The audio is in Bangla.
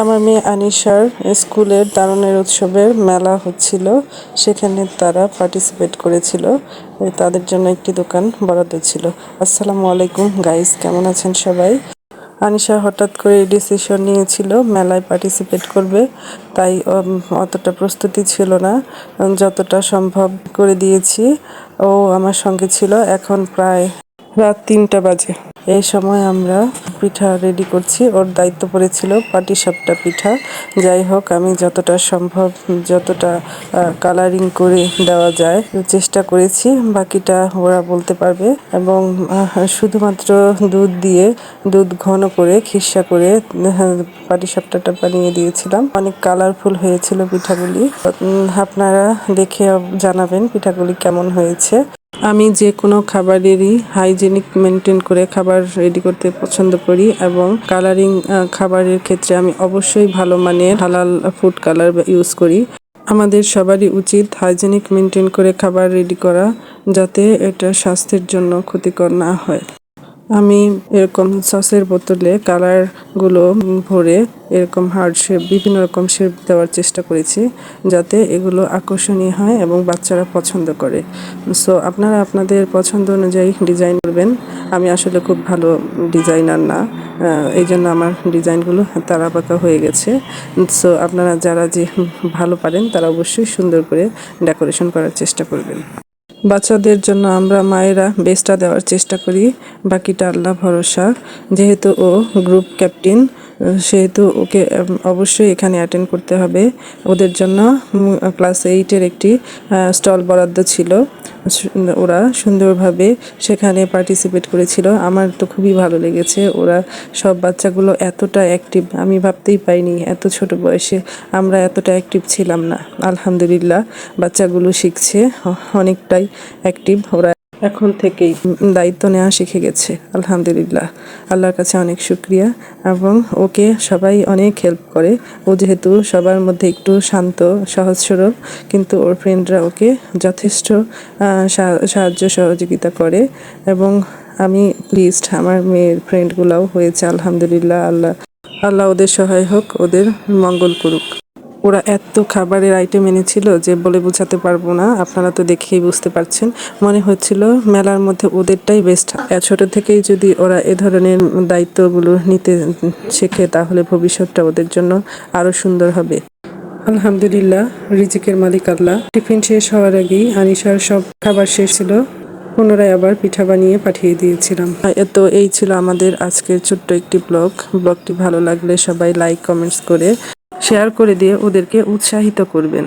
আমার মেয়ে আনিশার স্কুলের তারুণের উৎসবের মেলা হচ্ছিল। সেখানে তারা পার্টিসিপেট করেছিল। তাদের জন্য একটি দোকান বরাদ্দ ছিল। আসসালামু আলাইকুম গাইস কেমন আছেন সবাই? আনিশা হঠাৎ করে ডিসিশন নিয়েছিল, মেলায় পার্টিসিপেট করবে। তাই অতটা প্রস্তুতি ছিল না। যতটা সম্ভব করে দিয়েছি। ও আমার সঙ্গে ছিল। এখন প্রায় রাত তিনটা বাজে। এই সময় আমরা পিঠা রেডি করছি। ওর দায়িত্ব পড়েছিল পাটিসাপটা পিঠা। যাই হোক, আমি যতটা সম্ভব, যতটা কালারিং করে দেওয়া যায়, চেষ্টা করেছি। বাকিটা ওরা বলতে পারবে। এবং শুধুমাত্র দুধ দিয়ে, দুধ ঘন করে খিসা করে পাটিসাপটাটা বানিয়ে দিয়েছিলাম। অনেক কালারফুল হয়েছিল পিঠাগুলি। আপনারা দেখে জানাবেন পিঠাগুলি কেমন হয়েছে। আমি যে কোনো খাবারেরই হাইজেনিক মেনটেন করে খাবার রেডি করতে পছন্দ করি এবং কালারিং খাবারের ক্ষেত্রে আমি অবশ্যই ভালো মানের হালাল ফুড কালার ইউজ করি। আমাদের সবারই উচিত হাইজেনিক মেনটেন করে খাবার রেডি করা যাতে এটা স্বাস্থ্যের জন্য ক্ষতিকর না হয়। আমি এরকম সসের বোতলে কালারগুলো ভরে এরকম হার্ড শেপ বিভিন্ন রকম শেপ দেওয়ার চেষ্টা করেছি যাতে এগুলো আকর্ষণীয় হয় এবং বাচ্চারা পছন্দ করে। সো আপনারা আপনাদের পছন্দ অনুযায়ী ডিজাইন করবেন। আমি আসলে খুব ভালো ডিজাইনার না। এই জন্য আমার ডিজাইনগুলো তারা পাকা হয়ে গেছে। সো আপনারা যারা যে ভালো পারেন তারা অবশ্যই সুন্দর করে ডেকোরেশন করার চেষ্টা করবেন। বাচ্চাদের জন্য আমরা মায়েরা বেস্টটা দেওয়ার চেষ্টা করি। বাকিটা আল্লাহ ভরসা। যেহেতু ও গ্রুপ ক্যাপ্টেন সেহেতু ওকে অবশ্যই এখানে অ্যাটেন্ড করতে হবে। ওদের জন্য ক্লাস এইটের একটি স্টল বরাদ্দ ছিল। ওরা সুন্দরভাবে সেখানে পার্টিসিপেট করেছিল। আমার তো খুবই ভালো লেগেছে। ওরা সব বাচ্চাগুলো এতটা অ্যাক্টিভ আমি ভাবতেই পাইনি এত ছোট বয়সে আমরা এতটা অ্যাক্টিভ ছিলাম না। আলহামদুলিল্লাহ, বাচ্চাগুলো শিখছে অনেকটাই অ্যাক্টিভ ওরা এখন থেকেই দায়িত্ব নেওয়া শিখে গেছে, আলহামদুলিল্লাহ। আল্লাহর কাছে অনেক শুক্রিয়া এবং ওকে সবাই অনেক হেল্প করে। ও যেহেতু সবার মধ্যে একটু শান্ত সহজ সরল কিন্তু ওর ফ্রেন্ডরা ওকে যথেষ্ট সাহায্য সহযোগিতা করে এবং আমি প্লিজড আমার মেয়ের ফ্রেন্ডগুলোও হয়েছে, আলহামদুলিল্লাহ, আল্লাহ আল্লাহ ওদের সহায় হোক, ওদের মঙ্গল করুক। ওরা এত খাবারের আইটেম এনেছিল যে বলে বোঝাতে পারব না, আপনারা তো দেখেই বুঝতে পারছেন। মনে হচ্ছিল মেলার মধ্যে ওদেরটাই বেস্ট ছোট থেকেই যদি ওরা এ ধরনের দায়িত্বগুলো নিতে শেখে, তাহলে ভবিষ্যৎটা ওদের জন্য আরও সুন্দর হবে। আলহামদুলিল্লাহ, রিজিকের মালিক আল্লাহ। টিফিন শেষ হওয়ার আগেই আনিশার সব খাবার শেষ ছিল। পুনরায় আবার পিঠা বানিয়ে পাঠিয়ে দিয়েছিলাম। তো এই ছিল আমাদের আজকের ছোট্ট একটি ব্লগ। ব্লগটি ভালো লাগলে সবাই লাইক কমেন্টস করে শেয়ার করে দিয়ে ওদেরকে উৎসাহিত করবেন।